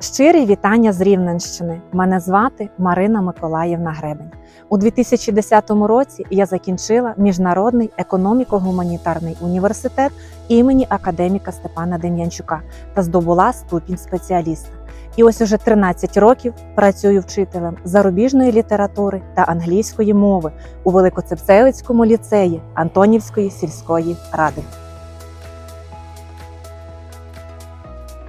Щирі вітання з Рівненщини. Мене звати Марина Миколаївна Гребень. У 2010 році я закінчила Міжнародний економіко-гуманітарний університет імені академіка Степана Дем'янчука та здобула ступінь спеціаліста. І ось уже 13 років працюю вчителем зарубіжної літератури та англійської мови у Великоцепцевицькому ліцеї Антонівської сільської ради.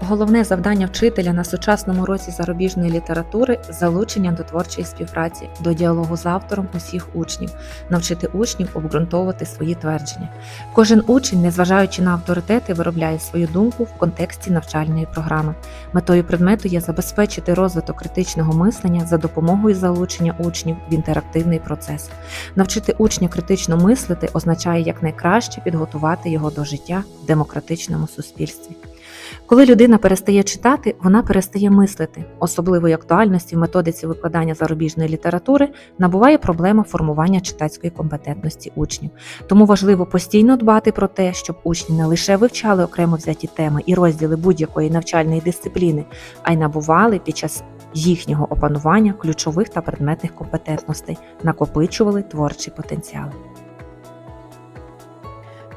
Головне завдання вчителя на сучасному році зарубіжної літератури залучення до творчої співпраці, до діалогу з автором усіх учнів, навчити учнів обґрунтовувати свої твердження. Кожен учень, незважаючи на авторитети, виробляє свою думку в контексті навчальної програми. Метою предмету є забезпечити розвиток критичного мислення за допомогою залучення учнів в інтерактивний процес. Навчити учня критично мислити означає якнайкраще підготувати його до життя в демократичному суспільстві. Коли людина перестає читати, вона перестає мислити. Особливої актуальності в методиці викладання зарубіжної літератури набуває проблема формування читацької компетентності учнів. Тому важливо постійно дбати про те, щоб учні не лише вивчали окремо взяті теми і розділи будь-якої навчальної дисципліни, а й набували під час їхнього опанування ключових та предметних компетентностей, накопичували творчий потенціал.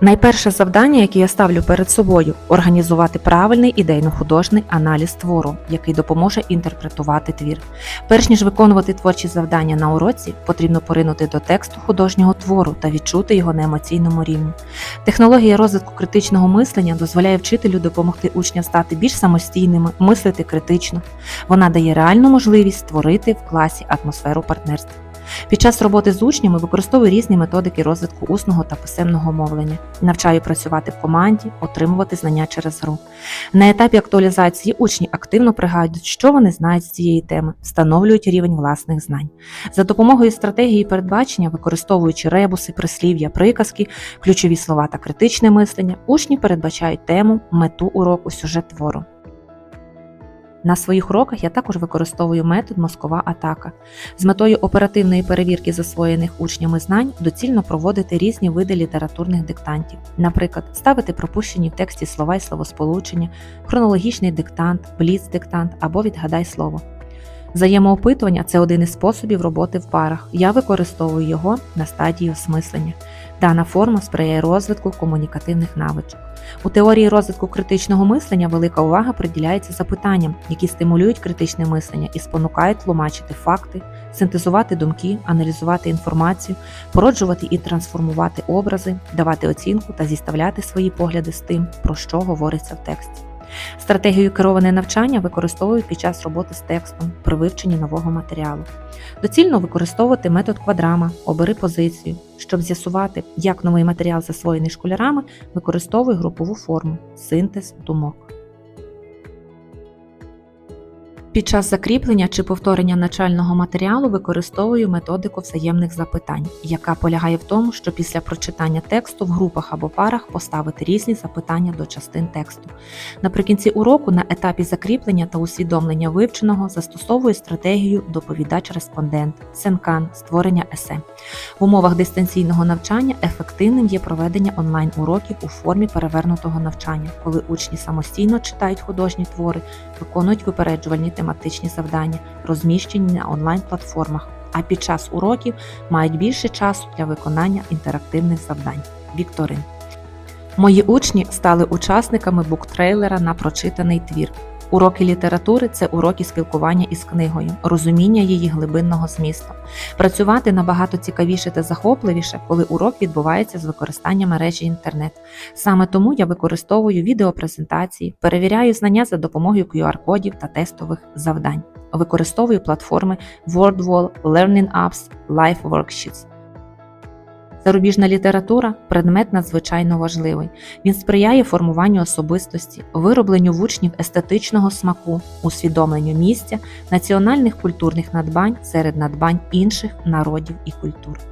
Найперше завдання, яке я ставлю перед собою, організувати правильний ідейно-художній аналіз твору, який допоможе інтерпретувати твір. Перш ніж виконувати творчі завдання на уроці, потрібно поринути до тексту художнього твору та відчути його на емоційному рівні. Технологія розвитку критичного мислення дозволяє вчителю допомогти учням стати більш самостійними, мислити критично. Вона дає реальну можливість створити в класі атмосферу партнерства. Під час роботи з учнями використовую різні методики розвитку усного та писемного мовлення, навчаю працювати в команді, отримувати знання через гру. На етапі актуалізації учні активно пригадують, що вони знають з цієї теми, встановлюють рівень власних знань. За допомогою стратегії передбачення, використовуючи ребуси, прислів'я, приказки, ключові слова та критичне мислення, учні передбачають тему, мету уроку, сюжет твору. На своїх уроках я також використовую метод мозкова атака. З метою оперативної перевірки засвоєних учнями знань доцільно проводити різні види літературних диктантів, наприклад, ставити пропущені в тексті слова й словосполучення, хронологічний диктант, бліц-диктант або відгадай слово. Взаємоопитування це один із способів роботи в парах. Я використовую його на стадії осмислення. Дана форма сприяє розвитку комунікативних навичок. У теорії розвитку критичного мислення велика увага приділяється запитанням, які стимулюють критичне мислення і спонукають тлумачити факти, синтезувати думки, аналізувати інформацію, породжувати і трансформувати образи, давати оцінку та зіставляти свої погляди з тим, про що говориться в тексті. Стратегію кероване навчання використовую під час роботи з текстом при вивченні нового матеріалу. Доцільно використовувати метод квадрама, обери позицію. Щоб з'ясувати, як новий матеріал засвоєний школярами, використовую групову форму синтез думок. Під час закріплення чи повторення начального матеріалу використовую методику взаємних запитань, яка полягає в тому, що після прочитання тексту в групах або парах поставити різні запитання до частин тексту. Наприкінці уроку на етапі закріплення та усвідомлення вивченого застосовую стратегію доповідач-респондент, сенкан, створення есе. В умовах дистанційного навчання ефективним є проведення онлайн-уроків у формі перевернутого навчання, коли учні самостійно читають художні твори, виконують випереджувальні тематичні завдання, розміщені на онлайн-платформах, а під час уроків мають більше часу для виконання інтерактивних завдань. Вікторин. Мої учні стали учасниками буктрейлера на прочитаний твір. Уроки літератури це уроки спілкування із книгою, розуміння її глибинного змісту. Працювати набагато цікавіше та захопливіше, коли урок відбувається з використанням мережі інтернет. Саме тому я використовую відеопрезентації, перевіряю знання за допомогою QR-кодів та тестових завдань. Використовую платформи WordWall, Learning Apps, Live Worksheets. Зарубіжна література предмет надзвичайно важливий. Він сприяє формуванню особистості, виробленню в учнів естетичного смаку, усвідомленню місця, національних культурних надбань серед надбань інших народів і культур.